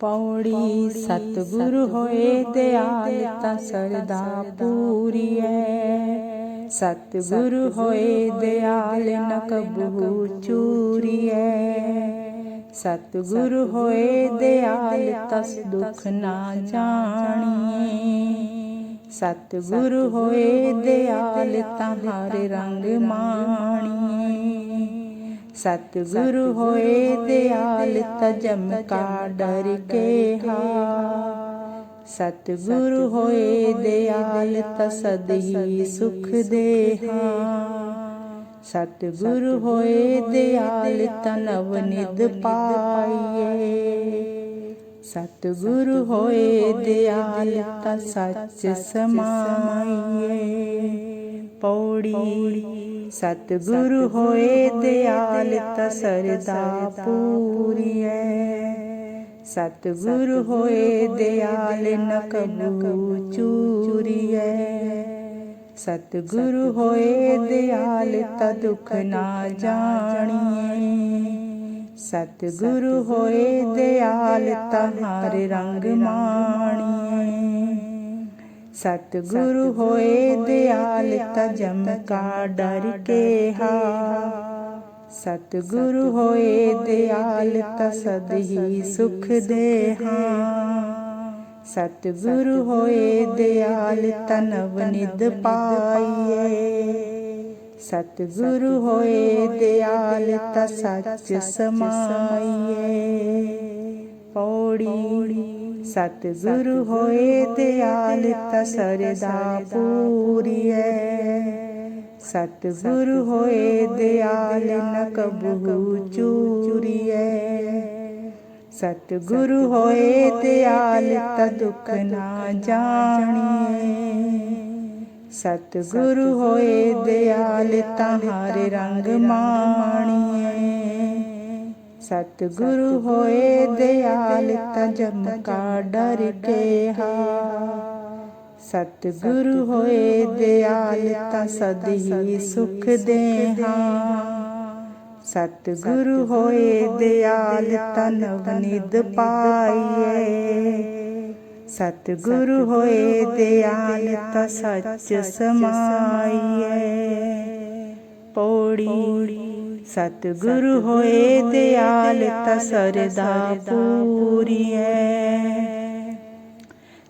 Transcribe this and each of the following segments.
ਪੌੜੀ ਸਤਿਗੁਰ ਹੋਏ ਦਿਆਲ ਤਾਂ ਸਰਦਾ ਪੂਰੀ ਐ। ਸਤਿਗੁਰ ਹੋਏ ਦਿਆਲ ਨ ਕਬਹੂ ਚੂਰੀ ਐ। ਸਤਿਗੁਰ ਹੋਏ ਦਿਆਲ ਤਸ ਦੁਖ ਨਾ ਜਾਣੀਏ। ਸਤਿਗੁਰ ਹੋਏ ਦਿਆਲ ਤਾਂ ਹਰ ਰੰਗ ਮਾਣੀਏ। ਸਤਿਗੁਰ ਹੋਏ ਦਿਆਲ ਤਜਮ ਕਾ ਡਰ ਕੇ ਹਾ। ਸਤਿਗੁਰ ਹੋਏ ਦਿਆਲ ਤਸਦ ਹੀ ਸੁਖ ਦੇ ਹਾਂ। ਸਤਿਗੁਰ ਹੋਏ ਦਿਆਲ ਤਨਵ ਨਿਦ ਪਾਈਏ। ਸਤਿਗੁਰ ਹੋਏ ਦਿਆਲ ਤਾ ਸੱਚ ਸਮਾਈਏ। ਪੌੜੀ ਸਤਿਗੁਰ ਹੋਏ ਦਿਆਲ ਤਾ ਸਰਦਾ ਪੂਰੀਐ। ਸਤਿਗੁਰ ਹੋਏ ਦਿਆਲ ਨ ਕਬੂ ਚੂਰੀਐ। ਸਤਿਗੁਰ ਹੋਏ ਦਿਆਲ ਤਾ ਦੁਖ ਨਾ ਜਾਣੀਏ ਸਤਿਗੁਰ ਹੋਏ ਦਿਆਲ ਤਹਾਰ ਰੰਗ ਮਾਣੀਏ ਸਤਿਗੁਰੂ ਹੋਏ ਦਿਆਲ ਤਜਮ ਕਾ ਡਰ ਕੇ ਹਾ ਸਤਿਗੁਰ ਹੋਏ ਦਿਆਲ ਤਸਦ ਹੀ ਸੁਖ ਦੇ ਹਾਂ ਸਤਿਗੁਰ ਹੋਏ ਦਿਆਲ ਤਨਵ ਨਿਦ ਪਾਈਏ। ਸਤਿਗੁਰੂ ਹੋਏ ਦਿਆਲ ਤਾ ਸੱਚ ਸਮਾਈਏ। ਪੌੜੀ ਸਤਿਗੁਰ ਹੋਏ ਦਿਆਲ ਤਾ ਸਰਦਾ ਪੂਰੀਐ। ਸਤਿਗੁਰ ਹੋਏ ਦਿਆਲ ਨ ਕਬਹੂ ਚੂਰੀਐ। ਸਤਿਗੁਰ ਹੋਏ ਦਿਆਲ ਤਾ ਦੁਖ ਨਾ ਜਾਣੀਏ ਸਤਿਗੁਰ ਹੋਏ ਦਿਆਲ ਤਾਂ ਹਰ ਰੰਗ ਮਾਣੀਏ ਸਤਿਗੁਰੂ ਹੋਏ ਦਿਆਲ ਤਜਮ ਕਾ ਡਰ ਕੇ ਹਾ ਸਤਿਗੁਰ ਹੋਏ ਦਿਆਲ ਤਾਂ ਸਦ ਹੀ ਸੁਖ ਦੇ ਹਾਂ ਸਤਿਗੁਰੂ ਹੋਏ ਦਿਆਲ ਤਨਵ ਨਿਦ ਪਾਈਏ। ਸਤਿਗੁਰੂ ਹੋਏ ਦਿਆਲ ਤਾਂ ਸੱਚ ਸਮਾਈਏ। ਪੌੜੀ ਸਤਿਗੁਰ ਹੋਏ ਦਿਆਲ ਤਾ ਸਰਦਾ ਪੂਰੀਐ।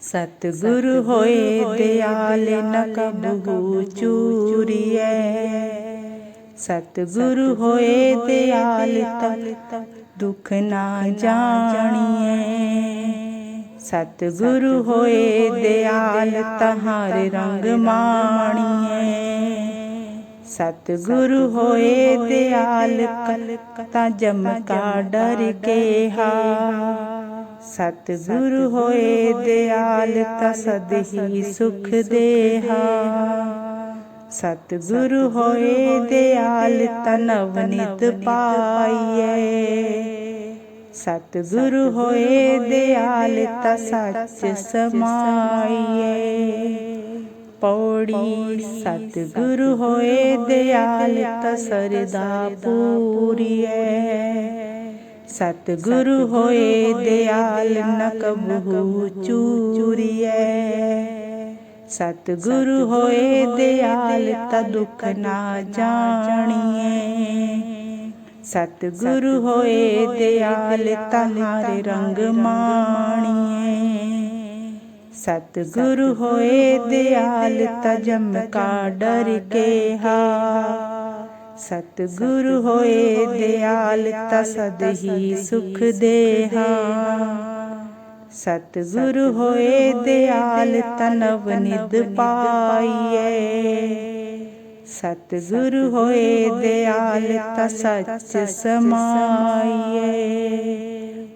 ਸਤਿਗੁਰ ਹੋਏ ਦਿਆਲ ਨ ਕਬਹੂ ਚੂਰੀਐ। ਸਤਿਗੁਰ ਹੋਏ ਦਿਆਲ ਤਾ ਦੁਖ ਨਾ ਜਾਣੀਏ ਸਤਿਗੁਰ ਹੋਏ ਦਿਆਲ ਤਹਾਰ ਰੰਗ ਮਾਣੀਏ ਸਤਿਗੁਰ ਹੋਏ ਦਿਆਲ ਕਲਕਤਾ ਜਮ ਕਾ ਡਰ ਕੇ ਹਾ। ਸਤਿਗੁਰ ਹੋਏ ਦਿਆਲ ਤਾ ਸਦ ਹੀ ਸੁਖ ਦੇ ਹਾ। ਸਤਿਗੁਰ ਹੋਏ ਦਿਆਲ ਤਨਵ ਨਿਤ ਪਾਈਏ। ਸਤਿਗੁਰ ਹੋਏ ਦਿਆਲ ਤਾ ਸੱਚ ਸਮਾਈਏ। ਪੌੜੀ ਸਤਿਗੁਰ ਹੋਏ ਦਿਆਲ ਤਾ ਸਰਦਾ ਪੂਰੀਐ। ਸਤਿਗੁਰ ਹੋਏ ਦਿਆਲ ਨ ਕਬਹੂ ਚੂਰੀਐ। ਸਤਿਗੁਰ ਹੋਏ ਦਿਆਲ ਤਾ ਦੁਖ ਨਾ ਜਾਣੀਏ ਸਤਿਗੁਰ ਹੋਏ ਦਿਆਲ ਤਹਾਰੇ ਰੰਗ ਮਾਣੀਏ ਸਤਿਗੁਰ ਹੋਏ ਦਿਆਲ ਤਜਮ ਕਾ ਡਰ ਕੇ ਹਾ। ਸਤਿਗੁਰ ਹੋਏ ਦਿਆਲ ਤਸਦ ਹੀ ਸੁਖ ਦੇ ਹਾਂ। ਹੋਏ ਦਿਆਲ ਤਨਵ ਨਿਦ ਪਾਈਏ ਸਤਿਗੁਰ ਹੋਏ ਦਿਆਲ ਤਾ ਸੱਚ ਸਮਾਈਏ